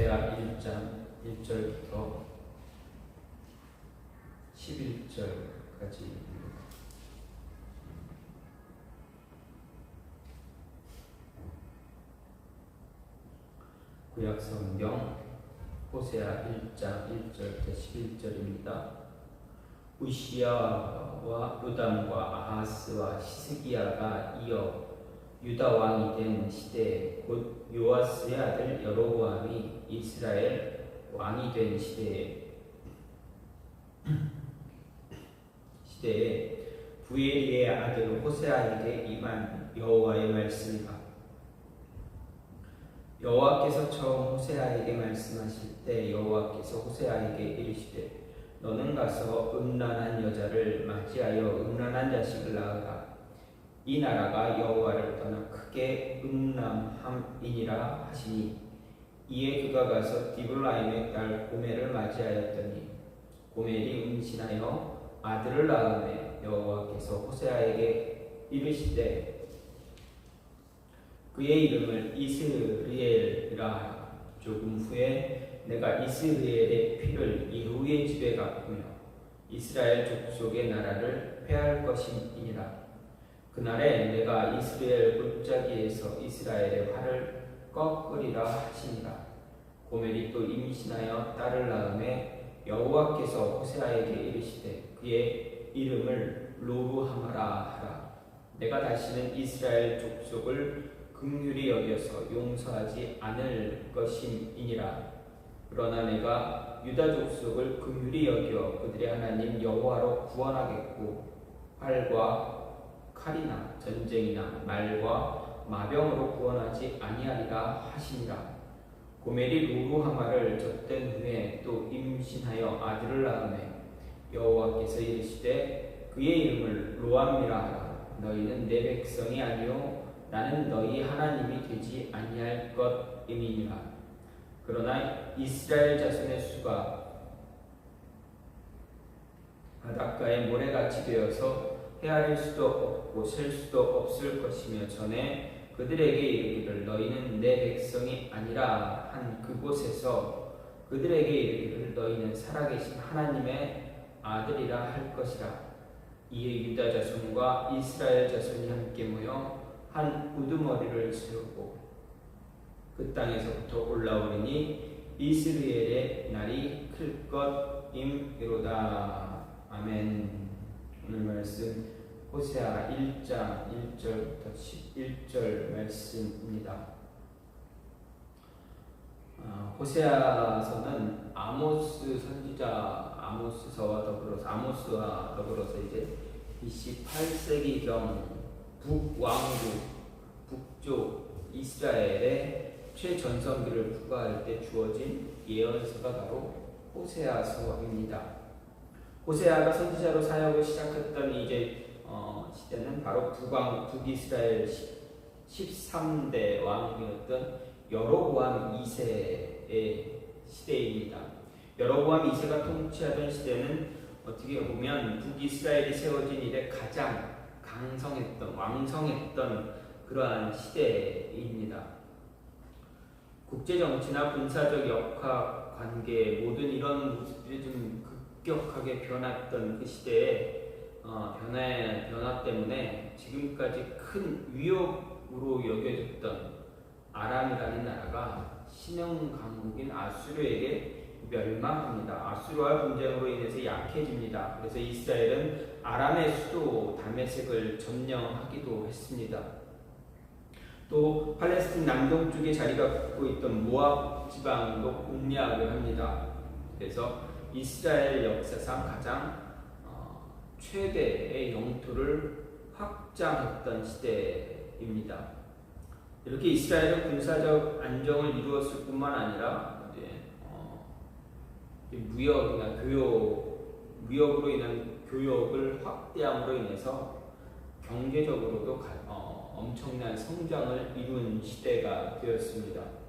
호세아 1장 1절부터 11절까지 구약 성경 호세아 1장 1절부터 11절입니다. 우시야와 요담과 아하스와 시스기야가 이어 유다 왕이 된 시대 곧 요아스의 아들 여로보암이 이스라엘 왕이 된 시대에 시대에 부엘리의 아들 호세아에게 임한 여호와의 말씀이다. 여호와께서 처음 호세아에게 말씀하실 때 여호와께서 호세아에게 이르시되 너는 가서 음란한 여자를 맞이하여 음란한 자식을 낳으라 이 나라가 여호와를 떠나 크게 음란함이니라 하시니 이에 그가 가서 디블라임의 딸 고멜을 맞이하였더니 고멜이 임신하여 아들을 낳음에 여호와께서 호세아에게 이르시되 그의 이름을 이스리엘이라. 조금 후에 내가 이스리엘의 피를 이후의 집에 갚으며 이스라엘 족속의 나라를 폐할 것이니라. 그날에 내가 이스라엘 골짜기에서 이스라엘의 활을 꺾으리라 하시니라. 고멜이 또 임신하여 딸을 낳음에 여호와께서 호세아에게 이르시되 그의 이름을 로루하마라 하라. 내가 다시는 이스라엘 족속을 긍휼히 여겨서 용서하지 않을 것임이니라. 그러나 내가 유다 족속을 긍휼히 여겨 그들의 하나님 여호와로 구원하겠고 활과 칼이나 전쟁이나 말과 마병으로 구원하지 아니하리라 하시니라. 고멜이 로루하마를 젖된 후에 또 임신하여 아들을 낳음에 여호와께서 이르시되 그의 이름을 로암이라 하라. 너희는 내 백성이 아니요 나는 너희 하나님이 되지 아니할 것임이니라. 그러나 이스라엘 자손의 수가 바닷가에 모래같이 되어서 헤아릴 수도 없고 셀 수도 없을 것이며 전에 그들에게 이르기를 너희는 내 백성이 아니라 한 그곳에서 그들에게 이르기를 너희는 살아계신 하나님의 아들이라 할 것이라. 이에 유다 자손과 이스라엘 자손이 함께 모여 한 우두머리를 세우고 그 땅에서부터 올라오리니 이스라엘의 날이 클 것임이로다. 아멘 오늘 말씀 호세아 1장 1절부터 11절 말씀입니다. 어, 호세아서는 아모스 선지자 아모스서와 더불어서 아모스와 더불어서 이제 BC 8세기 경 북왕국 북쪽 이스라엘의 최전성기를 부과할 때 주어진 예언서가 바로 호세아서입니다. 호세아가 선지자로 사역을 시작했던 이제 어, 시대는 바로 북왕 북이스라엘 13대 왕이었던 여로보암 2세의 시대입니다. 여로보암 2세가 통치하던 시대는 어떻게 보면 북이스라엘이 세워진 이래 가장 강성했던 왕성했던 그러한 시대입니다. 국제 정치나 군사적 역학 관계 모든 이런 모습들이 좀 급격하게 변했던 그 시대에 어, 변화 변화 때문에 지금까지 큰 위협으로 여겨졌던 아람이라는 나라가 신흥 강국인 아수르에게 멸망합니다. 아수르와 분쟁으로 인해서 약해집니다. 그래서 이스라엘은 아람의 수도 다메섹을 점령하기도 했습니다. 또 팔레스틴 남동쪽에 자리가 갖고 있던 모압 지방도 공략을 합니다. 그래서 이스라엘 역사상 가장 어, 최대의 영토를 확장했던 시대입니다. 이렇게 이스라엘은 군사적 안정을 이루었을 뿐만 아니라 이제 어, 무역이나 교역, 무역으로 인한 교역을 확대함으로 인해서 경제적으로도 가, 어, 엄청난 성장을 이룬 시대가 되었습니다.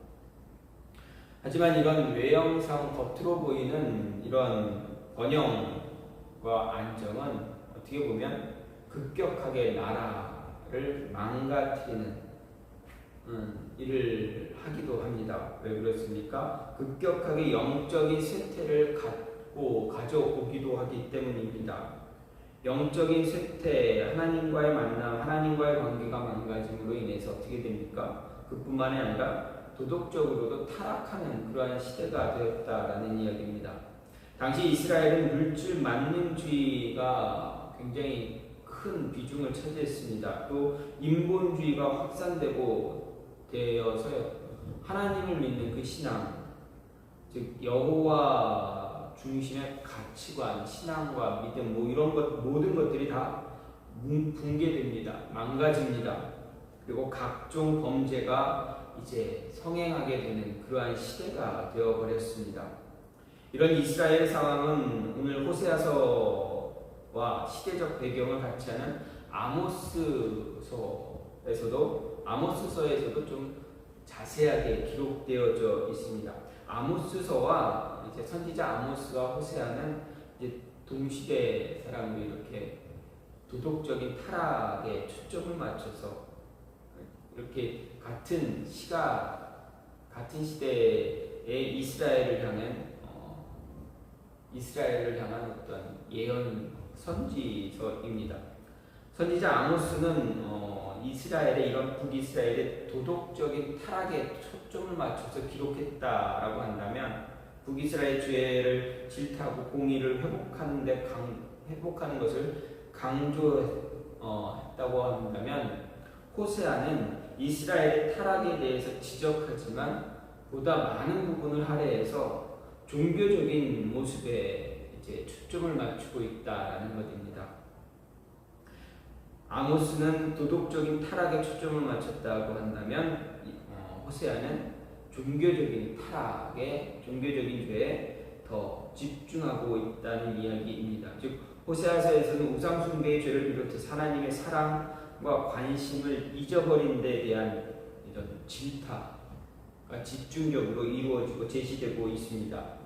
하지만 이런 외형상 겉으로 보이는 이런 번영과 안정은 어떻게 보면 급격하게 나라를 망가뜨리는 음, 일을 하기도 합니다. 왜 그렇습니까? 급격하게 영적인 쇠퇴를 갖고 가져오기도 하기 때문입니다. 영적인 쇠퇴, 하나님과의 만남, 하나님과의 관계가 망가짐으로 인해서 어떻게 됩니까? 그뿐만이 아니라 도덕적으로도 타락하는 그러한 시대가 되었다라는 이야기입니다. 당시 이스라엘은 물질 만능주의가 굉장히 큰 비중을 차지했습니다. 또 인본주의가 확산되고 되어서 하나님을 믿는 그 신앙, 즉 여호와 중심의 가치관, 신앙과 믿음 뭐 이런 것 모든 것들이 다 붕괴됩니다. 망가집니다. 그리고 각종 범죄가 이제 성행하게 되는 그러한 시대가 되어 버렸습니다. 이런 이스라엘 상황은 오늘 호세아서와 시대적 배경을 같이 하는 아모스서에서도 아모스서에서도 좀 자세하게 기록되어져 있습니다. 아모스서와 이제 선지자 아모스와 호세아는 이제 동시대 사람으로 이렇게 도덕적인 타락에 초점을 맞춰서 이렇게 같은 시가 같은 시대의 이스라엘을 향한 어, 이스라엘을 향한 어떤 예언 선지서입니다. 선지자 아모스는 어, 이스라엘의 이런 북이스라엘의 도덕적인 타락에 초점을 맞춰서 기록했다라고 한다면 북이스라엘 죄를 질타하고 공의를 회복하는데 강, 회복하는 것을 강조했다고 어, 한다면 호세아는 이스라엘의 타락에 대해서 지적하지만 보다 많은 부분을 할애해서 종교적인 모습에 이제 초점을 맞추고 있다라는 것입니다. 아모스는 도덕적인 타락에 초점을 맞췄다고 한다면 어, 호세아는 종교적인 타락에 종교적인 죄에 더 집중하고 있다는 이야기입니다. 즉 호세아서에서는 우상 숭배의 죄를 비롯해 하나님의 사랑 과 관심을 잊어버린 데 대한 이런 질타가 집중적으로 이루어지고 제시되고 있습니다.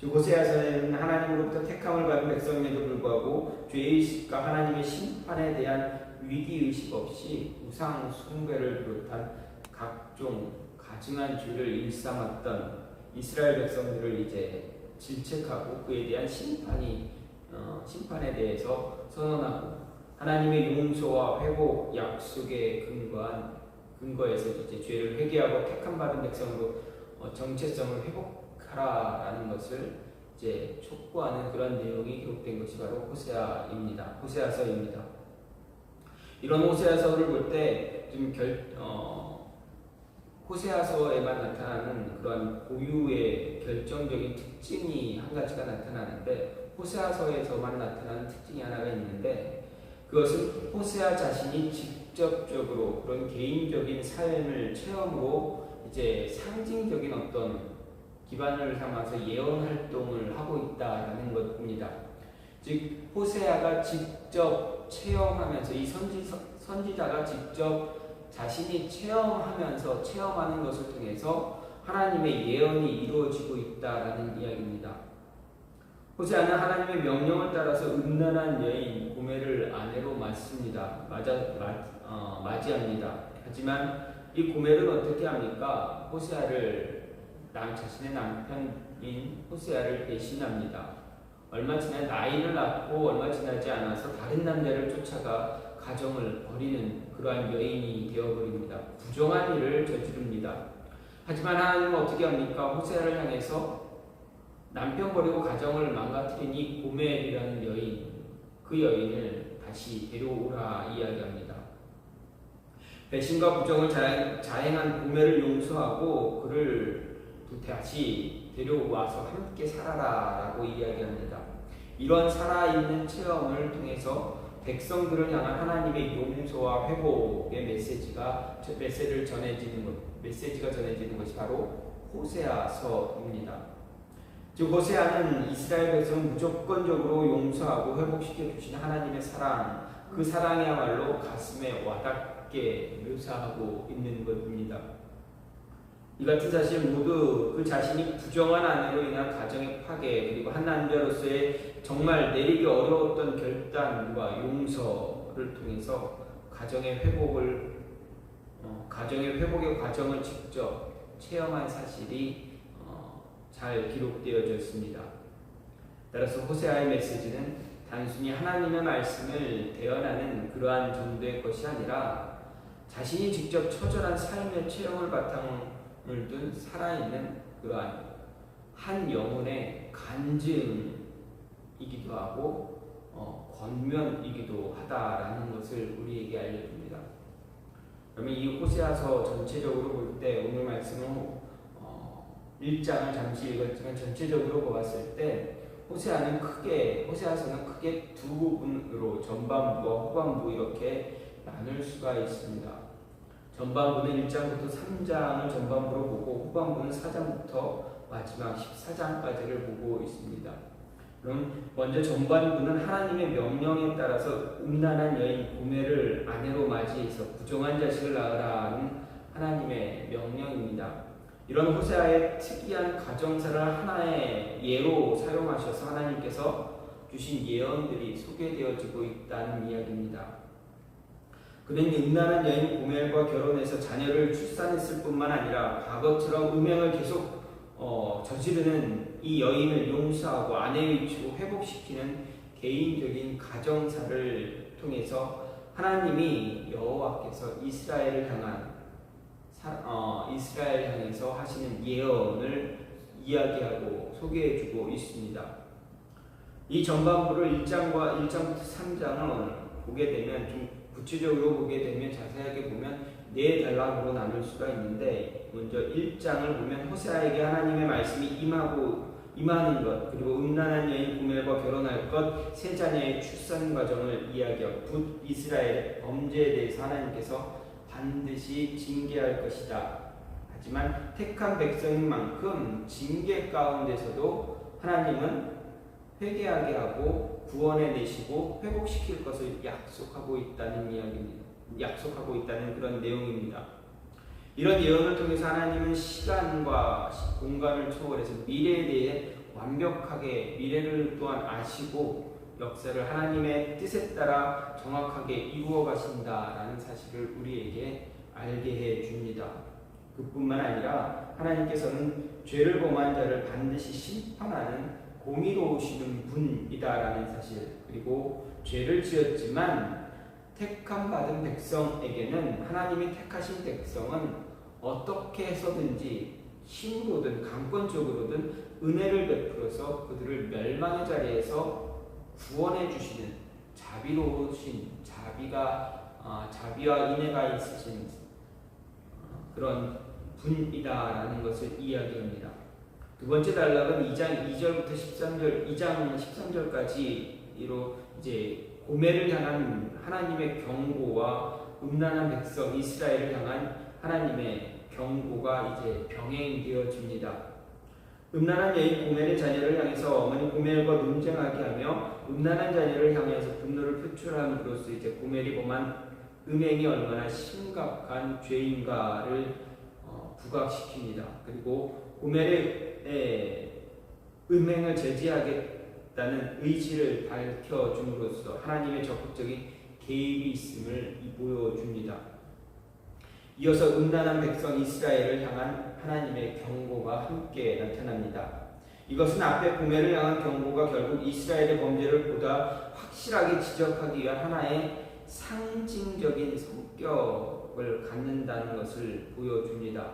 즉 호세아서는 하나님으로부터 택함을 받은 백성임에도 불구하고 죄의식과 하나님의 심판에 대한 위기의식 없이 우상 숭배를 비롯한 각종 가증한 죄를 일삼았던 이스라엘 백성들을 이제 질책하고 그에 대한 심판이 어, 심판에 대해서 선언하고 하나님의 용서와 회복 약속에 근거한 근거에서 이제 죄를 회개하고 택함 받은 백성으로 어, 정체성을 회복하라라는 것을 이제 촉구하는 그런 내용이 기록된 것이 바로 호세아입니다. 호세아서입니다. 이런 호세아서를 볼 때좀결 어, 호세아서에만 나타나는 그런 고유의 결정적인 특징이 한 가지가 나타나는데 호세아서에서만 나타나는 특징이 하나가 있는데 그것은 호세아 자신이 직접적으로 그런 개인적인 삶을 체험으로 이제 상징적인 어떤 기반을 삼아서 예언 활동을 하고 있다라는 것입니다. 즉 호세아가 직접 체험하면서 이 선지 선지자가 직접 자신이 체험하면서 체험하는 것을 통해서 하나님의 예언이 이루어지고 있다라는 이야기입니다. 호세아는 하나님의 명령을 따라서 음란한 여인 고멜을 아내로 맞습니다. 맞아, 맞, 어, 맞이합니다. 하지만 이 고멜은 어떻게 합니까? 호세아를 남 자신의 남편인 호세아를 배신합니다. 얼마 지나 나이를 낳고 얼마 지나지 않아서 다른 남자를 쫓아가 가정을 버리는 그러한 여인이 되어버립니다. 부정한 일을 저지릅니다. 하지만 하나님은 어떻게 합니까? 호세아를 향해서 남편 버리고 가정을 망가뜨린 이 고멜이라는 여인, 그 여인을 다시 데려오라 이야기합니다. 배신과 부정을 자행한 고멜을 용서하고 그를 다시 데려와서 함께 살아라 라고 이야기합니다. 이런 살아있는 체험을 통해서 백성들을 향한 하나님의 용서와 회복의 메시지가 메시지를 전해지는 것, 메시지가 전해지는 것이 바로 호세아서입니다. 즉 호세아는 이스라엘 백성을 무조건적으로 용서하고 회복시켜 주신 하나님의 사랑, 그 사랑이야말로 가슴에 와닿게 묘사하고 있는 것입니다. 이 같은 사실 모두 그 자신이 부정한 아내로 인한 가정의 파괴 그리고 한 남자로서의 정말 내리기 어려웠던 결단과 용서를 통해서 가정의 회복을 어, 가정의 회복의 과정을 직접 체험한 사실이 어, 잘 기록되어졌습니다. 따라서 호세아의 메시지는 단순히 하나님의 말씀을 대언하는 그러한 정도의 것이 아니라 자신이 직접 처절한 삶의 체험을 바탕을 둔 살아있는 그러한 한 영혼의 간증이기도 하고 어, 권면이기도 하다라는 것을 우리에게 알려줍니다. 그러면 이 호세아서 전체적으로 볼 때 오늘 말씀은 어, 1장을 잠시 읽었지만 전체적으로 보았을 때 호세아는 크게 호세아서는 크게 두 부분으로 전반부와 후반부 이렇게 나눌 수가 있습니다. 전반부는 1장부터 3장을 전반부로 보고 후반부는 4장부터 마지막 14장까지를 보고 있습니다. 그럼 먼저 전반부는 하나님의 명령에 따라서 음란한 여인 고매를 아내로 맞이해서 부정한 자식을 낳으라는 하나님의 명령입니다. 이런 호세아의 특이한 가정사를 하나의 예로 사용하셔서 하나님께서 주신 예언들이 소개되어지고 있다는 이야기입니다. 그는 음란한 여인 고멜과 결혼해서 자녀를 출산했을 뿐만 아니라 과거처럼 음행을 계속 어, 저지르는 이 여인을 용서하고 아내의 위치로 회복시키는 개인적인 가정사를 통해서 하나님이 여호와께서 이스라엘을 향한 사, 어, 이스라엘 향해서 하시는 예언을 이야기하고 소개해주고 있습니다. 이 전반부를 1장과 1장부터 3장을 보게 되면 좀 구체적으로 보게 되면 자세하게 보면 네 단락으로 나눌 수가 있는데 먼저 1장을 보면 호세아에게 하나님의 말씀이 임하고 임하는 것 그리고 음란한 여인 구멜과 결혼할 것 세 자녀의 출산 과정을 이야기하고 붓 이스라엘의 범죄에 대해서 하나님께서 반드시 징계할 것이다. 하지만 택한 백성인 만큼 징계 가운데서도 하나님은 회개하게 하고 구원해 내시고 회복시킬 것을 약속하고 있다는 이야기입니다. 약속하고 있다는 그런 내용입니다. 이런 예언을 통해서 하나님은 시간과 공간을 초월해서 미래에 대해 완벽하게 미래를 또한 아시고 역사를 하나님의 뜻에 따라 정확하게 이루어 가신다라는 사실을 우리에게 알게 해 줍니다. 그뿐만 아니라 하나님께서는 죄를 범한 자를 반드시 심판하는 공의로우시는 분이다라는 사실 그리고 죄를 지었지만 택함 받은 백성에게는 하나님이 택하신 백성은 어떻게 해서든지 힘으로든 강권적으로든 은혜를 베풀어서 그들을 멸망의 자리에서 구원해 주시는 자비로우신 자비가 어, 자비와 인애가 있으신 어, 그런 분이다라는 것을 이야기합니다. 두 번째 단락은 2장 2절부터 13절, 2장 13절까지로 이제 고매를 향한 하나님의 경고와 음란한 백성 이스라엘을 향한 하나님의 경고가 이제 병행되어집니다. 음란한 여인 고멜의 자녀를 향해서 어머니 고멜과 논쟁하게 하며 음란한 자녀를 향해서 분노를 표출함으로써 이제 고멜이 범한 음행이 얼마나 심각한 죄인가를 어, 부각시킵니다. 그리고 고멜의 음행을 제지하겠다는 의지를 밝혀줌으로써 하나님의 적극적인 개입이 있음을 보여줍니다. 이어서 음란한 백성 이스라엘을 향한 하나님의 경고가 함께 나타납니다. 이것은 앞에 고멜을 향한 경고가 결국 이스라엘의 범죄를 보다 확실하게 지적하기 위한 하나의 상징적인 성격을 갖는다는 것을 보여줍니다.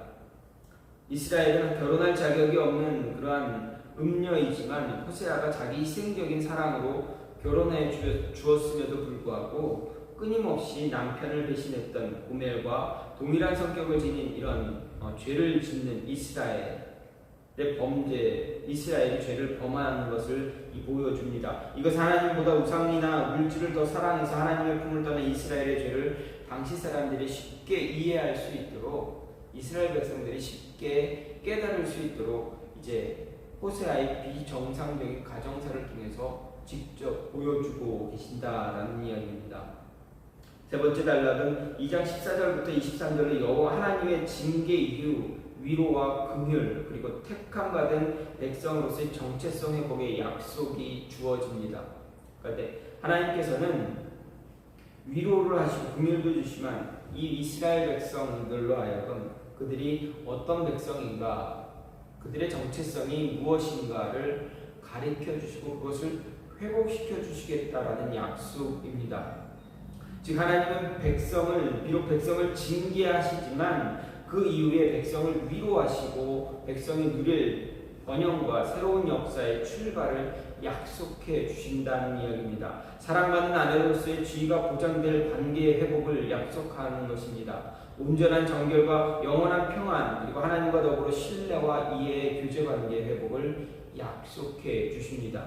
이스라엘은 결혼할 자격이 없는 그러한 음녀이지만 호세아가 자기 희생적인 사랑으로 결혼해 주었음에도 불구하고 끊임없이 남편을 배신했던 고멜과 동일한 성격을 지닌 이런 어, 죄를 짓는 이스라엘의 범죄, 이스라엘이 죄를 범하는 것을 보여줍니다. 이것 하나님보다 우상이나 물질을 더 사랑해서 하나님의 품을 떠난 이스라엘의 죄를 당시 사람들이 쉽게 이해할 수 있도록 이스라엘 백성들이 쉽게 깨달을 수 있도록 이제 호세아의 비정상적인 가정사를 통해서 직접 보여주고 계신다라는 이야기입니다. 세 번째 단락은 2장 14절부터 23절의 여호와 하나님의 징계 이후 위로와 긍휼 그리고 택함 받은 백성으로서의 정체성 회복의 약속이 주어집니다. 그런데 하나님께서는 위로를 하시고 긍휼도 주시만 이 이스라엘 백성들로 하여금 그들이 어떤 백성인가, 그들의 정체성이 무엇인가를 가르쳐 주시고 그것을 회복시켜 주시겠다라는 약속입니다. 즉 하나님은 백성을 비록 백성을 징계하시지만 그 이후에 백성을 위로하시고 백성이 누릴 번영과 새로운 역사의 출발을 약속해 주신다는 이야기입니다. 사랑받는 아내로서의 지위가 보장될 관계의 회복을 약속하는 것입니다. 온전한 정결과 영원한 평안 그리고 하나님과 더불어 신뢰와 이해의 교제 관계의 회복을 약속해 주십니다.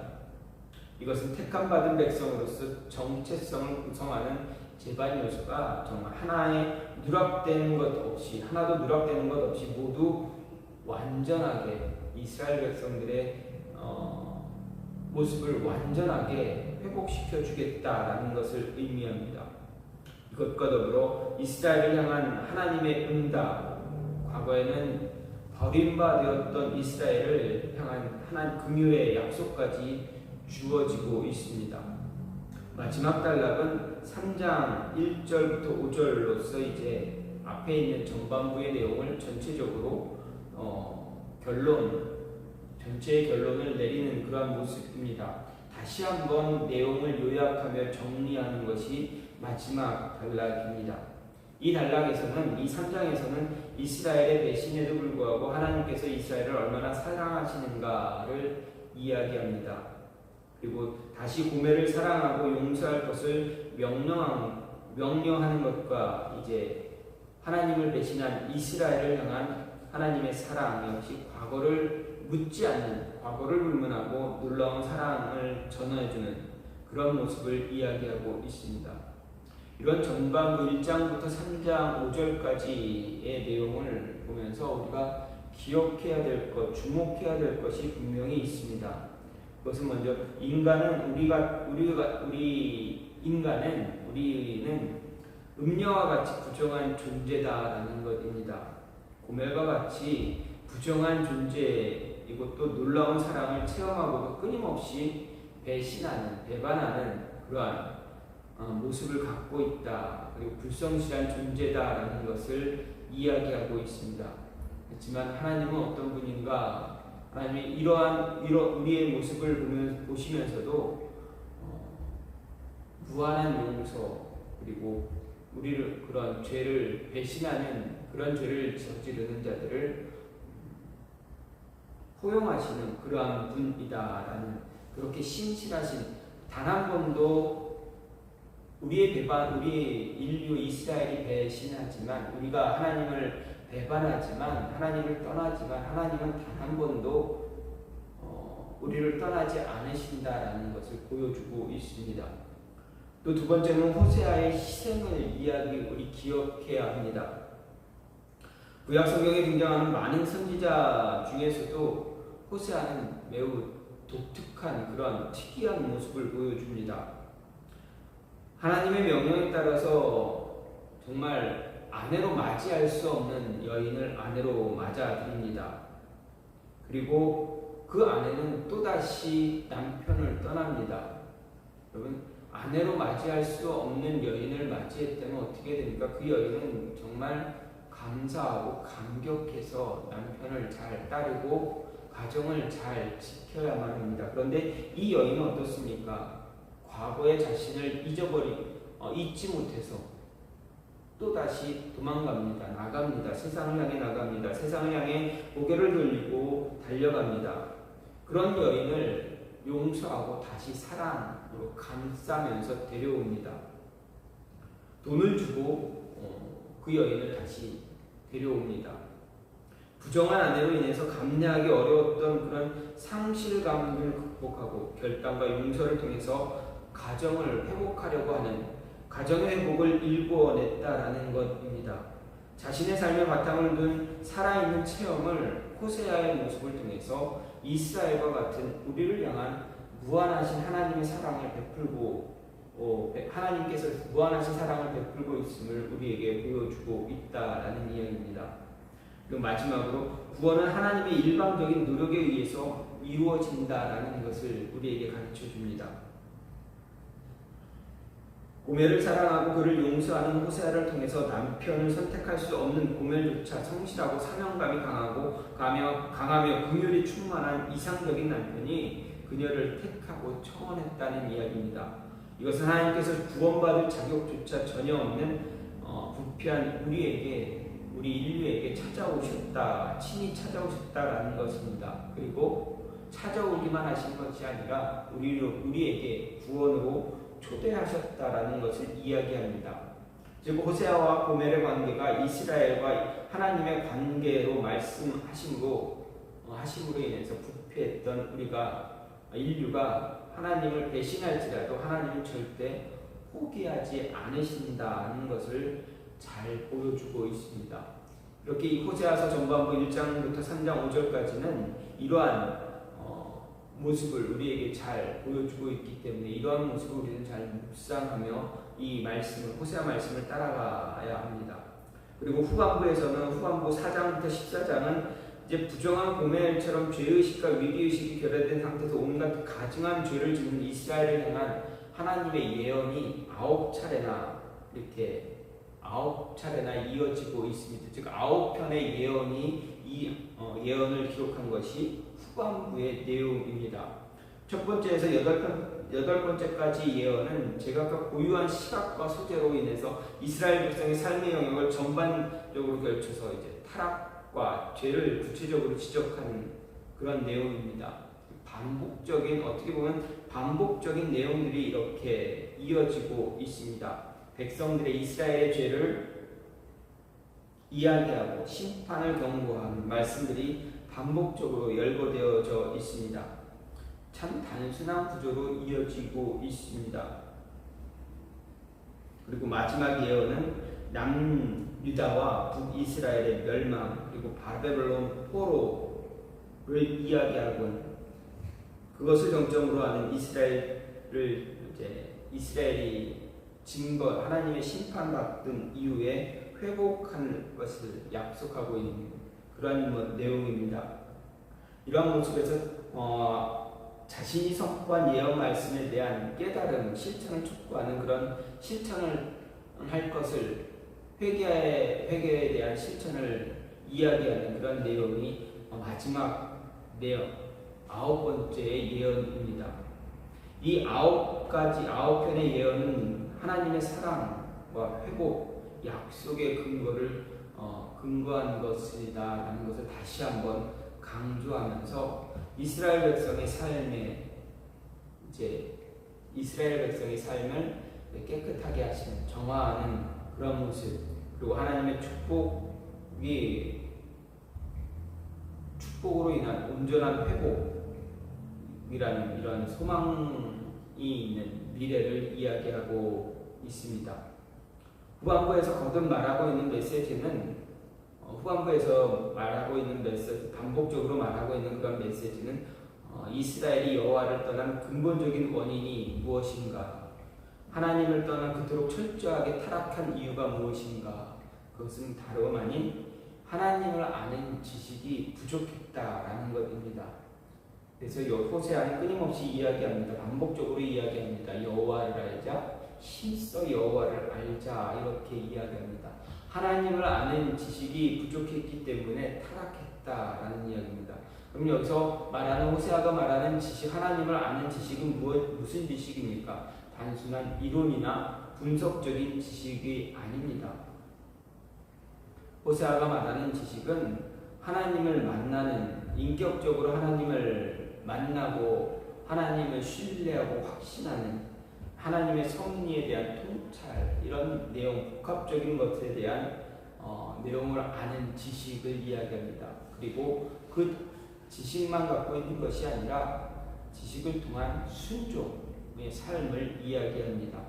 이것은 택함 받은 백성으로서 정체성을 구성하는 제반 요소가 정말 하나의 누락되는 것 없이 하나도 누락되는 것 없이 모두 완전하게 이스라엘 백성들의 어, 모습을 완전하게 회복시켜 주겠다라는 것을 의미합니다. 이것과 더불어 이스라엘을 향한 하나님의 응답, 과거에는 버림받았던 이스라엘을 향한 하나님 긍휼의 약속까지 주어지고 있습니다. 마지막 단락은 3장 1절부터 5절로서 이제 앞에 있는 전반부의 내용을 전체적으로 어, 결론, 전체의 결론을 내리는 그러한 모습입니다. 다시 한번 내용을 요약하며 정리하는 것이 마지막 단락입니다. 이 단락에서는 이 3장에서는 이스라엘의 배신에도 불구하고 하나님께서 이스라엘을 얼마나 사랑하시는가를 이야기합니다. 그리고 다시 고매를 사랑하고 용서할 것을 명령한, 명령하는 것과 이제 하나님을 배신한 이스라엘을 향한 하나님의 사랑 역시 과거를 묻지 않는 과거를 불문하고 놀라운 사랑을 전해주는 그런 모습을 이야기하고 있습니다. 이런 전반부 1장부터 3장 5절까지의 내용을 보면서 우리가 기억해야 될 것, 주목해야 될 것이 분명히 있습니다. 그것은 먼저 인간은 우리가 우리가 우리 인간은 우리는 음녀와 같이 부정한 존재다라는 것입니다. 고멜과 같이 부정한 존재 이것도 놀라운 사랑을 체험하고도 끊임없이 배신하는 배반하는 그러한 어, 모습을 갖고 있다. 그리고 불성실한 존재다라는 것을 이야기하고 있습니다. 그렇지만 하나님은 어떤 분인가? 하나님이 이러한 이러, 우리의 모습을 보시면서도 어, 무한한 용서 그리고 우리를 그런 죄를 배신하는 그런 죄를 저지르는 자들을 포용하시는 그러한 분이다라는 그렇게 신실하신 단 한 번도 우리의 배반, 우리 인류 이스라엘이 배신하지만 우리가 하나님을 배반하지만 하나님을 떠나지만 하나님은 단 한 번도 어, 우리를 떠나지 않으신다라는 것을 보여주고 있습니다. 또 두 번째는 호세아의 희생을 이야기 우리 기억해야 합니다. 구약 성경에 등장하는 많은 선지자 중에서도 호세아는 매우 독특한 그런 특이한 모습을 보여줍니다. 하나님의 명령에 따라서 정말 아내로 맞이할 수 없는 여인을 아내로 맞아들입니다. 그리고 그 아내는 또다시 남편을 떠납니다. 여러분, 아내로 맞이할 수 없는 여인을 맞이했다면 어떻게 됩니까? 그 여인은 정말 감사하고 감격해서 남편을 잘 따르고 가정을 잘 지켜야만 합니다. 그런데 이 여인은 어떻습니까? 과거의 자신을 잊어버리, 어, 잊지 못해서 또 다시 도망갑니다. 나갑니다. 세상을 향해 나갑니다. 세상을 향해 고개를 돌리고 달려갑니다. 그런 여인을 용서하고 다시 사랑으로 감싸면서 데려옵니다. 돈을 주고 어, 그 여인을 다시 데려옵니다. 부정한 아내로 인해서 감내하기 어려웠던 그런 상실감을 극복하고 결단과 용서를 통해서 가정을 회복하려고 하는 가정의 회복을 일궈냈다라는 것입니다. 자신의 삶의 바탕을 둔 살아있는 체험을 호세아의 모습을 통해서 이스라엘과 같은 우리를 향한 무한하신 하나님의 사랑을 베풀고 어, 하나님께서 무한하신 사랑을 베풀고 있음을 우리에게 보여주고 있다라는 이야기입니다. 그리고 마지막으로 구원은 하나님의 일방적인 노력에 의해서 이루어진다라는 것을 우리에게 가르쳐 줍니다. 고멜을 사랑하고 그를 용서하는 호세아를 통해서 남편을 선택할 수 없는 고멜조차 성실하고 사명감이 강하고 가며, 강하며 긍휼이 충만한 이상적인 남편이 그녀를 택하고 청원했다는 이야기입니다. 이것은 하나님께서 구원받을 자격조차 전혀 없는 어, 부패한 우리에게 우리 인류에게 찾아오셨다, 친히 찾아오셨다라는 것입니다. 그리고 찾아오기만 하신 것이 아니라 우리, 우리에게 구원으로 초대하셨다라는 것을 이야기합니다. 즉 호세아와 고멜의 관계가 이스라엘과 하나님의 관계로 말씀하심으로 어, 하심으로 인해서 부패했던 우리가 인류가 하나님을 배신할지라도 하나님을 절대 포기하지 않으신다는 것을 잘 보여주고 있습니다. 이렇게 이 호세아서 전반부 1장부터 3장 5절까지는 이러한 모습을 우리에게 잘 보여주고 있기 때문에 이러한 모습을 우리는 잘 묵상하며 이 말씀을 호세아 말씀을 따라가야 합니다. 그리고 후반부에서는 후반부 4장부터 14장은 이제 부정한 고멜처럼 죄의식과 위기의식이 결여된 상태에서 온갖 가증한 죄를 짓는 이스라엘을 향한 하나님의 예언이 아홉 차례나 이렇게 아홉 차례나 이어지고 있습니다. 즉 아홉 편의 예언이 이 어, 예언을 기록한 것이 후반부의 내용입니다. 첫 번째에서 여덟 번 여덟 번째까지 예언은 제각각 고유한 시각과 소재로 인해서 이스라엘 백성의 삶의 영역을 전반적으로 걸쳐서 이제 타락과 죄를 구체적으로 지적하는 그런 내용입니다. 반복적인 어떻게 보면 반복적인 내용들이 이렇게 이어지고 있습니다. 백성들의 이스라엘의 죄를 이야기하고 심판을 경고하는 말씀들이 반복적으로 열거되어져 있습니다. 참 단순한 구조로 이어지고 있습니다. 그리고 마지막 예언은 남유다와 북이스라엘의 멸망 그리고 바벨론 포로를 이야기하고 그것을 정점으로 하는 이스라엘을 이제 이스라엘이 증거 하나님의 심판받은 이후에 회복하는 것을 약속하고 있는 그러한 뭐 내용입니다. 이러한 모습에서 어, 자신이 선포한 예언 말씀에 대한 깨달음, 실천을 촉구하는 그런 실천을 할 것을 회개의 회개에 대한 실천을 이야기하는 그런 내용이 마지막 내용 아홉 번째의 예언입니다. 이 아홉 가지 아홉 편의 예언은 하나님의 사랑과 회복, 약속의 근거를 어, 근거한 것이다 라는 것을 다시 한번 강조하면서 이스라엘 백성의 삶에 이제 이스라엘 백성의 삶을 깨끗하게 하시는 정화하는 그런 모습 그리고 하나님의 축복이 축복으로 인한 온전한 회복이라는 이런 소망이 있는 미래를 이야기하고 있습니다. 후반부에서 거듭 말하고 있는 메시지는 어, 후반부에서 말하고 있는 메시지 반복적으로 말하고 있는 그런 메시지는 어, 이스라엘이 여호와를 떠난 근본적인 원인이 무엇인가 하나님을 떠난 그토록 철저하게 타락한 이유가 무엇인가 그것은 다름 아닌 하나님을 아는 지식이 부족했다라는 것입니다. 그래서 호세아는 끊임없이 이야기합니다. 반복적으로 이야기합니다. 여호와를 알자 힘써 여호와를 알자 이렇게 이야기합니다. 하나님을 아는 지식이 부족했기 때문에 타락했다라는 이야기입니다. 그럼 여기서 말하는 호세아가 말하는 지식 하나님을 아는 지식은 무엇 무슨 지식입니까? 단순한 이론이나 분석적인 지식이 아닙니다. 호세아가 말하는 지식은 하나님을 만나는 인격적으로 하나님을 만나고 하나님을 신뢰하고 확신하는 하나님의 섭리에 대한 통찰 이런 내용 복합적인 것에 대한 어, 내용을 아는 지식을 이야기합니다. 그리고 그 지식만 갖고 있는 것이 아니라 지식을 통한 순종의 삶을 이야기합니다.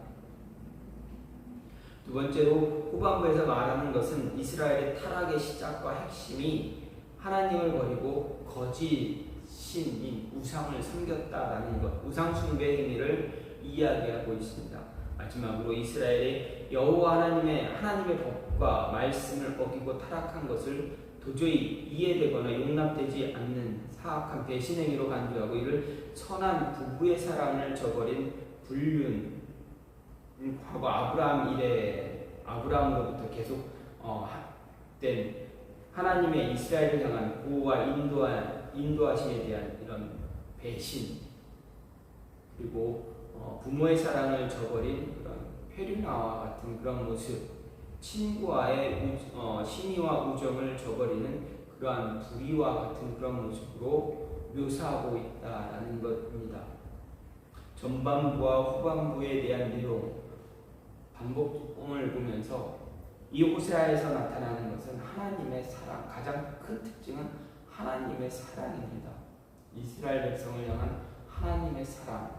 두 번째로 후반부에서 말하는 것은 이스라엘의 타락의 시작과 핵심이 하나님을 버리고 거짓 신인 우상을 섬겼다라는 것, 우상 숭배 행위를 이야기하고 있습니다. 마지막으로 이스라엘의 여호와 하나님의 하나님의 법과 말씀을 어기고 타락한 것을 도저히 이해되거나 용납되지 않는 사악한 배신 행위로 간주하고 이를 선한 부부의 사랑을 저버린 불륜 음, 과거 아브라함 이래 아브라함으로부터 계속 어, 하- 된 하나님의 이스라엘을 향한 보호와 인도하, 인도하심에 대한 이런 배신 그리고 어, 부모의 사랑을 저버린 그런 페류나와 같은 그런 모습 친구와의 우, 어, 신의와 우정을 저버리는 그러한 불의와 같은 그런 모습으로 묘사하고 있다라는 것입니다. 전반부와 후반부에 대한 내용 반복을 보면서 이 호세아에서 나타나는 것은 하나님의 사랑 가장 큰 특징은 하나님의 사랑입니다. 이스라엘 백성을 향한 하나님의 사랑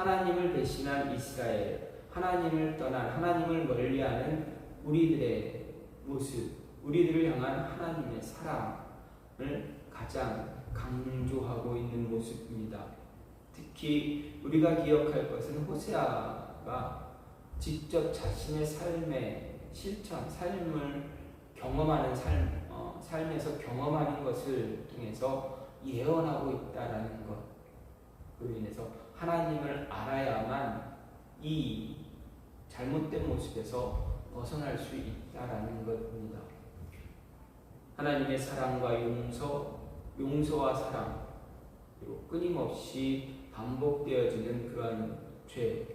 하나님을 배신한 이스라엘 하나님을 떠난 하나님을 멀리하는 우리들의 모습 우리들을 향한 하나님의 사랑을 가장 강조하고 있는 모습입니다. 특히 우리가 기억할 것은 호세아가 직접 자신의 삶의 실천, 삶을 경험하는 삶, 어, 삶에서 경험하는 것을 통해서 예언하고 있다라는 것. 그로 인해서 하나님을 알아야만 이 잘못된 모습에서 벗어날 수 있다라는 것입니다. 하나님의 사랑과 용서, 용서와 사랑, 그리고 끊임없이 반복되어지는 그러한 죄,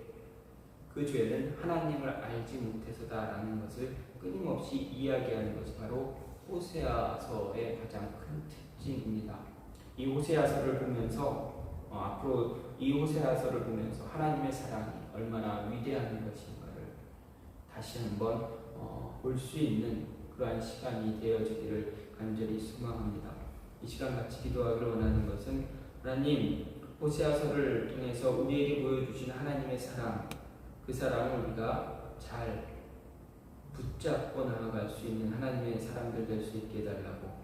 그 죄는 하나님을 알지 못해서다라는 것을 끊임없이 이야기하는 것이 바로 호세아서의 가장 큰 특징입니다. 이 호세아서를 보면서 어, 앞으로 이 호세아서를 보면서 하나님의 사랑이 얼마나 위대한 것인가를 다시 한번 어, 볼수 있는 그러한 시간이 되어지기를 간절히 소망합니다. 이 시간 같이 기도하기를 원하는 것은 하나님 호세아서를 통해서 우리에게 보여주신 하나님의 사랑 그 사랑을 우리가 잘 붙잡고 나아갈 수 있는 하나님의 사람들 될 수 있게 해달라고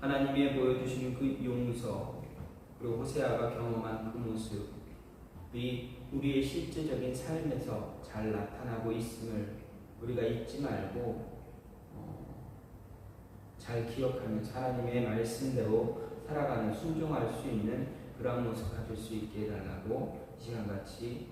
하나님의 보여주신 그 용서 그리고 호세아가 경험한 그 모습이 우리의 실제적인 삶에서 잘 나타나고 있음을 우리가 잊지 말고 어, 잘 기억하면서 하나님의 말씀대로 살아가는 순종할 수 있는 그런 모습 가질 수 있게 해달라고 이 시간같이